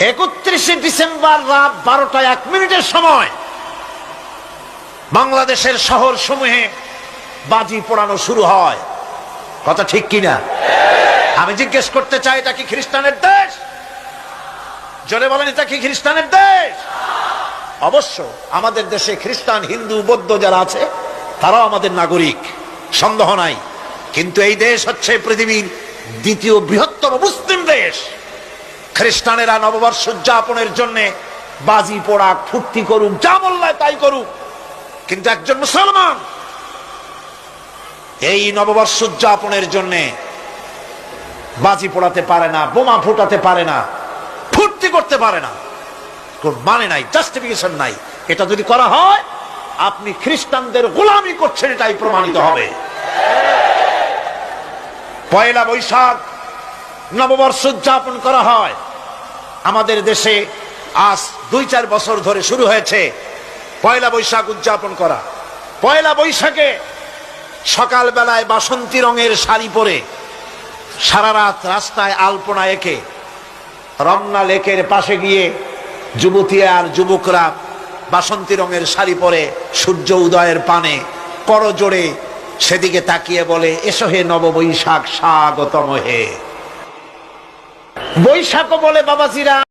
একত্রিশে ডিসেম্বর রাত বারোটা এক মিনিটের সময় বাংলাদেশের শহর সমূহে বাজি পোড়ানো শুরু হয়। কথা ঠিক কিনা? আমি জিজ্ঞেস করতে চাই, এটা কি খ্রিস্টানের দেশ? জোরে বলেন, এটা কি খ্রিস্টানের দেশ? অবশ্য আমাদের দেশে খ্রিস্টান, হিন্দু, বৌদ্ধ যারা আছে, তারাও আমাদের নাগরিক, সন্দেহ নাই। কিন্তু এই দেশ হচ্ছে পৃথিবীর দ্বিতীয় বৃহত্তম মুসলিম দেশ। খ্রিস্টানেরা নববর্ষ উদযাপনের জন্য বাজি পোড়াক ফুর্তি করুক, যা বললায় তাই করুক। কিন্তু একজন মুসলমান এই নববর্ষ উদযাপনের জন্য বাজি পোড়াতে পারে না, বোমা ফুটাতে পারে না, ফুর্তি করতে পারে না। মানে নাই জাস্টিফিকেশন নাই। এটা যদি করা হয়, আপনি খ্রিস্টানদের গোলামি করছেন, এটাই প্রমাণিত হবে। পয়লা বৈশাখ নববর্ষ উদযাপন করা হয়। আমাদের দেশে আজ দুই চার বছর ধরে শুরু হয়েছে পয়লা বৈশাখ উদযাপন করা। পয়লা বৈশাখে সকাল বেলায় বাসন্তী রঙের শাড়ি পরে সারা রাত রাস্তায় আলপনা এঁকে রমনা লেকের পাশে গিয়ে যুবতী আর যুবকরা বাসন্তী রঙের শাড়ি পরে সূর্য উদয়ের পানে করো জোড়ে সেদিকে তাকিয়ে বলে, এসো হে নববৈশাখ, স্বাগতম হে। বৈশাখ বলে বাবাজিরা।